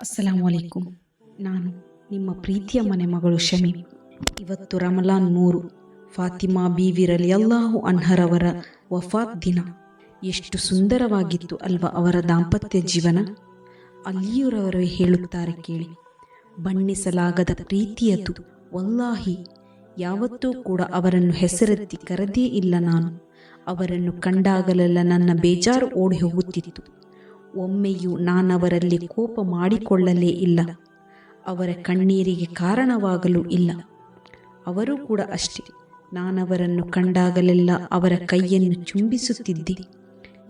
ಅಸ್ಸಲಾಂ ವಲೈಕುಂ ನಾನು ನಿಮ್ಮ ಪ್ರೀತಿಯ ಮನೆ ಮಗಳು ಶಮಿ ಇವತ್ತು ರಮಲಾನ್ ಮೂರು. ಫಾತಿಮಾ ಬೀವಿರಲಿ ಅಲ್ಲಾಹು ಅನ್ಹರವರ ವಫಾತ್ ದಿನ. ಎಷ್ಟು ಸುಂದರವಾಗಿತ್ತು ಅಲ್ವಾ ಅವರ ದಾಂಪತ್ಯ ಜೀವನ? ಅಲ್ಲಿಯವರವರು ಹೇಳುತ್ತಾರೆ ಕೇಳಿ. ಬಣ್ಣಿಸಲಾಗದ ಪ್ರೀತಿಯದು ವಲ್ಲಾಹಿ. ಯಾವತ್ತೂ ಕೂಡ ಅವರನ್ನು ಹೆಸರೆತ್ತಿ ಕರೆದೇ ಇಲ್ಲ ನಾನು. ಅವರನ್ನು ಕಂಡಾಗಲೆಲ್ಲ ನನ್ನ ಬೇಜಾರು ಓಡಿ ಹೋಗುತ್ತಿತ್ತು. ಒಮ್ಮೆಯೂ ನಾನವರಲ್ಲಿ ಕೋಪ ಮಾಡಿಕೊಳ್ಳಲೇ ಇಲ್ಲ. ಅವರ ಕಣ್ಣೀರಿಗೆ ಕಾರಣವಾಗಲೂ ಇಲ್ಲ. ಅವರೂ ಕೂಡ ಅಷ್ಟೇ. ನಾನವರನ್ನು ಕಂಡಾಗಲೆಲ್ಲ ಅವರ ಕೈಯನ್ನು ಚುಂಬಿಸುತ್ತಿದ್ದೆ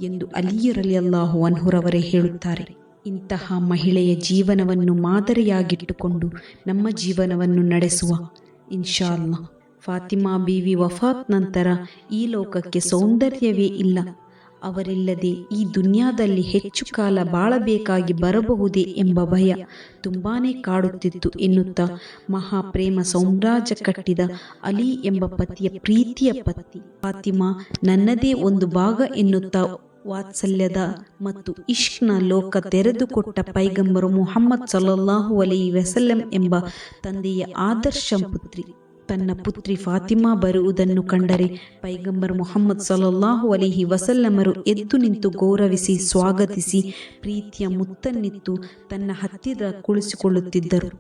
ಎಂದು ಅಲಿಯರಲಿ ಅಲ್ಲಾಹು ಅನ್ಹುರವರೇ ಹೇಳುತ್ತಾರೆ. ಇಂತಹ ಮಹಿಳೆಯ ಜೀವನವನ್ನು ಮಾದರಿಯಾಗಿಟ್ಟುಕೊಂಡು ನಮ್ಮ ಜೀವನವನ್ನು ನಡೆಸುವ ಇನ್ಶಾ ಅಲ್ಲಾ ಫಾತಿಮಾ ಬೀವಿ ವಫಾತ್ ನಂತರ ಈ ಲೋಕಕ್ಕೆ ಸೌಂದರ್ಯವೇ ಇಲ್ಲ. ಅವರಿಲ್ಲದೆ ಈ ದುನಿಯಾದಲ್ಲಿ ಹೆಚ್ಚು ಕಾಲ ಬಾಳಬೇಕಾಗಿ ಬರಬಹುದೇ ಎಂಬ ಭಯ ತುಂಬಾನೇ ಕಾಡುತ್ತಿತ್ತು ಎನ್ನುತ್ತಾ ಮಹಾಪ್ರೇಮ ಸೌಮ್ರಾಜ ಕಟ್ಟಿದ ಅಲಿ ಎಂಬ ಪತಿಯ ಪ್ರೀತಿಯ ಪತಿ. ಫಾತಿಮಾ ನನ್ನದೇ ಒಂದು ಭಾಗ ಎನ್ನುತ್ತಾ ವಾತ್ಸಲ್ಯದ ಮತ್ತು ಇಷ್ಕ್ನ ಲೋಕ ತೆರೆದುಕೊಟ್ಟ ಪೈಗಂಬರು ಮುಹಮ್ಮದ್ ಸಲ್ಲಲ್ಲಾಹು ಅಲಿ ವಸಲ್ಲಂ ಎಂಬ ತಂದೆಯ ಆದರ್ಶ ಪುತ್ರಿ. ತನ್ನ ಪುತ್ರಿ ಫಾತಿಮಾ ಬರುವುದನ್ನು ಕಂಡರೆ ಪೈಗಂಬರ್ ಮೊಹಮ್ಮದ್ ಸಲ್ಲಲ್ಲಾಹು ಅಲಿಹಿ ವಸಲ್ಲಮರು ಎದ್ದು ನಿಂತು ಗೌರವಿಸಿ ಸ್ವಾಗತಿಸಿ ಪ್ರೀತಿಯ ಮುತ್ತನ್ನಿತ್ತು, ತನ್ನ ಹತ್ತಿರ ಕುಳಿಸಿಕೊಳ್ಳುತ್ತಿದ್ದರು.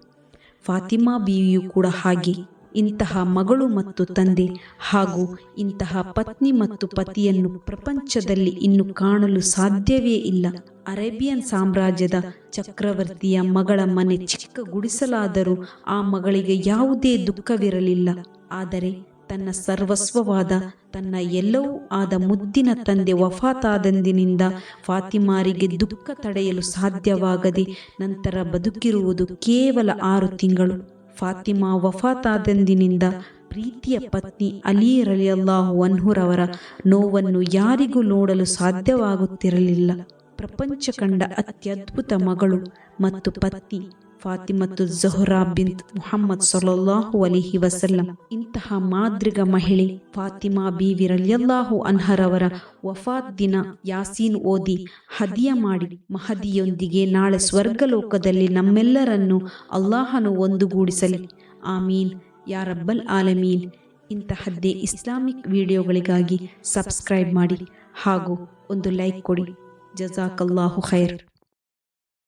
ಫಾತಿಮಾ ಬೀವಿಯು ಕೂಡ ಹಾಗೆ. ಇಂತಹ ಮಗಳು ಮತ್ತು ತಂದೆ ಹಾಗೂ ಇಂತಹ ಪತ್ನಿ ಮತ್ತು ಪತಿಯನ್ನು ಪ್ರಪಂಚದಲ್ಲಿ ಇನ್ನು ಕಾಣಲು ಸಾಧ್ಯವೇ ಇಲ್ಲ. ಅರೇಬಿಯನ್ ಸಾಮ್ರಾಜ್ಯದ ಚಕ್ರವರ್ತಿಯ ಮಗಳ ಮನೆ ಚಿಕ್ಕ ಗುಡಿಸಲಾದರೂ ಆ ಮಗಳಿಗೆ ಯಾವುದೇ ದುಃಖವಿರಲಿಲ್ಲ. ಆದರೆ ತನ್ನ ಸರ್ವಸ್ವವಾದ, ತನ್ನ ಎಲ್ಲವೂ ಆದ ಮುದ್ದಿನ ತಂದೆ ವಫಾತಾದಂದಿನಿಂದ ಫಾತಿಮಾರಿಗೆ ದುಃಖ ತಡೆಯಲು ಸಾಧ್ಯವಾಗದೆ ನಂತರ ಬದುಕಿರುವುದು ಕೇವಲ ಆರು ತಿಂಗಳು. ಫಾತಿಮಾ ವಫಾತಾದಂದಿನಿಂದ ಪ್ರೀತಿಯ ಪತ್ನಿ ಅಲಿ ರಲಿಯಲ್ಲಾಹು ಅನ್ಹುರವರ ನೋವನ್ನು ಯಾರಿಗೂ ನೋಡಲು ಸಾಧ್ಯವಾಗುತ್ತಿರಲಿಲ್ಲ. ಪ್ರಪಂಚ ಕಂಡ ಅತ್ಯದ್ಭುತ ಮಗಳು ಮತ್ತು ಪತ್ನಿ ಫಾತಿಮತ್ತು ಜೊಹರಾ ಬಿನ್ ಮುಹಮ್ಮದ್ ಸೊಲಾಹು ಅಲಿಹಿ ವಸಲ್ಲಂ. ಇಂತಹ ಮಾದ್ರಿಗ ಮಹಿಳೆ ಫಾತಿಮಾ ಬೀವಿ ರಲಿಯಲ್ಲಾಹು ಅನ್ಹರವರ ವಫಾತ್ ದಿನ ಯಾಸೀನ್ ಓದಿ ಹದಿಯ ಮಾಡಿ ಮಹದಿಯೊಂದಿಗೆ ನಾಳೆ ಸ್ವರ್ಗಲೋಕದಲ್ಲಿ ನಮ್ಮೆಲ್ಲರನ್ನು ಅಲ್ಲಾಹನು ಒಂದುಗೂಡಿಸಲಿ. ಆಮೀನ್. ಯಾರಬ್ಬಲ್ ಆಲಮೀನ್. ಇಂತಹದ್ದೇ ಇಸ್ಲಾಮಿಕ್ ವಿಡಿಯೋಗಳಿಗಾಗಿ ಸಬ್ಸ್ಕ್ರೈಬ್ ಮಾಡಿ ಹಾಗೂ ಒಂದು ಲೈಕ್ ಕೊಡಿ. جزاك الله خير.